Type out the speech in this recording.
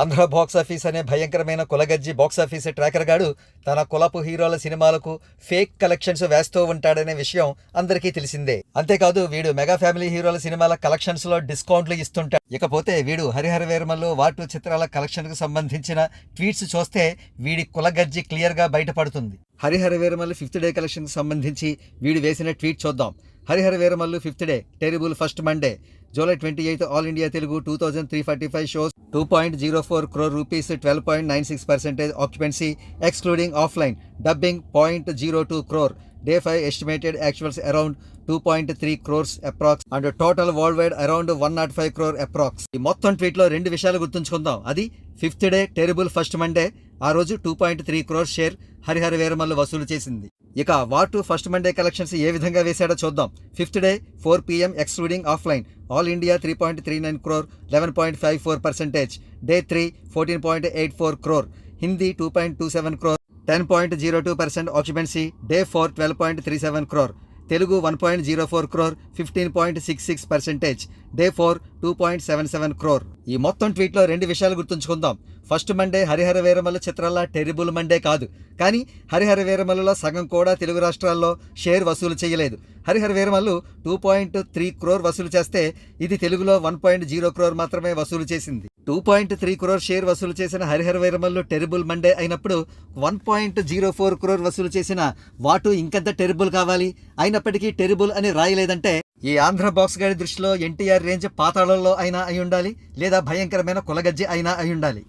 Andhra box office అనే భయంకరమైన కులగజ్జి box office tracker గాడు తన కులపు హీరోల సినిమాలకు ఫేక్ కలెక్షన్స్ వేస్తూ ఉంటాడనే విషయం అందరికీ తెలిసిందే. అంతేకాదు వీడు మెగా ఫ్యామిలీ హీరోల సినిమాల కలెక్షన్స్లో డిస్కౌంట్లు ఇస్తుంటాడు. ఇకపోతే వీడు హరిహర వేర్మలు వాటు చిత్రాల కలెక్షన్కు సంబంధించిన ట్వీట్స్ చూస్తే వీడి కులగజ్జి క్లియర్గా బయటపడుతుంది. హరిహర వేరమల్లు ఫిఫ్త్ డే కలెక్షన్కు సంబంధించి వీడు వేసిన ట్వీట్ చూద్దాం. Harihara Veeramallu fifth day terrible first Monday July twenty eighth all India Telugu two thousand three forty five shows two point zero four crore rupees twelve point nine six percentage occupancy excluding offline dubbing point zero two crore day five estimated actuals around two point three crores approx and total world wide around one not five crore approx ఈ మొత్తం ట్వీట్లో రెండు విషయాలు గుర్తుంచుకుందాం. అది fifth day terrible first Monday ఆ రోజు two point three crore share Harihara Veeramallu వసూలు చేసింది. ఇక వాటు ఫస్ట్ మండే కలెక్షన్స్ ఏ విధంగా వేశాడో చూద్దాం. Fifth day four PM excluding offline all India three point three nine crore eleven point five four percentage day three fourteen point eight four crore Hindi two point two seven crore ten point zero two percent occupancy day four twelve point three seven crore Telugu one point zero four crore fifteen point six six percentage day four two point seven seven crore ఈ మొత్తం ట్వీట్లో రెండు విషయాలు గుర్తుంచుకుందాం. First Monday Harihara Veeramalla చిత్రాల terrible Monday కాదు. కానీ హరిహర వీరమల్లలో సగం కూడా తెలుగు రాష్ట్రాల్లో షేర్ వసూలు చేయలేదు. Harihara Veeramallu two point three crore వసూలు చేస్తే ఇది తెలుగులో వన్ పాయింట్ జీరో క్రోర్ మాత్రమే వసూలు చేసింది. Two point three crore share వసూలు చేసిన హరిహర వీరమల్లు టెరిబుల్ మండే అయినప్పుడు one point zero four crore వసూలు చేసిన వాటు ఇంకెంత టెరిబుల్ కావాలి? అయినప్పటికీ టెరిబుల్ అని రాయలేదంటే ఈ ఆంధ్ర బాక్స్ గారి దృష్టిలో ఎన్టీఆర్ రేంజ్ పాతాళంలో అయినా అయి ఉండాలి లేదా భయంకరమైన కులగజ్జి అయినా అయి ఉండాలి.